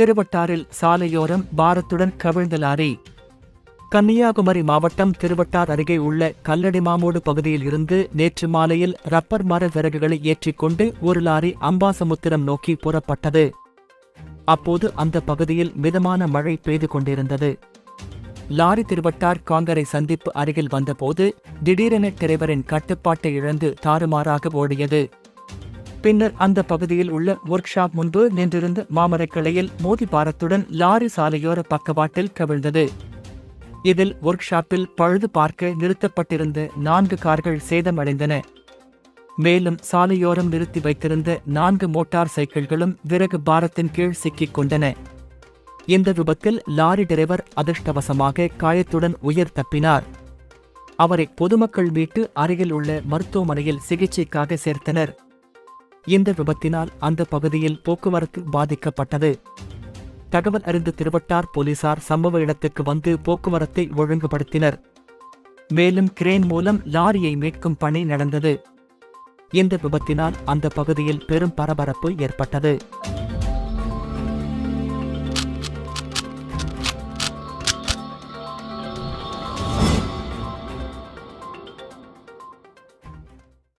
திருவட்டாரில் சாலையோரம் பாரத்துடன் கவிழ்ந்த லாரி. கன்னியாகுமரி மாவட்டம் திருவட்டார் அருகே உள்ள கல்லடிமாமூடு பகுதியில் இருந்து நேற்று மாலையில் ரப்பர் மர விறகுகளை ஏற்றிக்கொண்டு ஒரு லாரி அம்பாசமுத்திரம் நோக்கி புறப்பட்டது. அப்போது அந்த பகுதியில் மிதமான மழை பெய்து கொண்டிருந்தது. லாரி திருவட்டார் காங்கரை சந்திப்பு அருகில் வந்தபோது திடீரென டிரைவரின் கட்டுப்பாட்டை இழந்து தாறுமாறாக ஓடியது. பின்னர் அந்த பகுதியில் உள்ள ஒர்க் ஷாப் முன்பு நின்றிருந்த மாமரக்கிளையில் மோதி பாரத்துடன் லாரி சாலையோர பக்கவாட்டில் கவிழ்ந்தது. இதில் ஒர்க் ஷாப்பில் பழுது பார்க்க நிறுத்தப்பட்டிருந்த நான்கு கார்கள் சேதமடைந்தன. மேலும் சாலையோரம் நிறுத்தி வைத்திருந்த நான்கு மோட்டார் சைக்கிள்களும் விறகு பாரத்தின் கீழ் சிக்கிக் கொண்டன. இந்த விபத்தில் லாரி டிரைவர் அதிர்ஷ்டவசமாக காயத்துடன் உயிர் தப்பினார். அவரை பொதுமக்கள் மீட்டு அருகில் உள்ள மருத்துவமனையில் சிகிச்சைக்காக சேர்த்தனர். இந்த விபத்தினால் அந்த பகுதியில் போக்குவரத்து பாதிக்கப்பட்டது. தகவல் அறிந்து திருவட்டார் போலீசார் சம்பவ இடத்துக்கு வந்து போக்குவரத்தை ஒழுங்குபடுத்தினர். மேலும் கிரேன் மூலம் லாரியை மீட்கும் பணி நடந்தது. இந்த விபத்தினால் அந்த பகுதியில் பெரும் பரபரப்பு ஏற்பட்டது.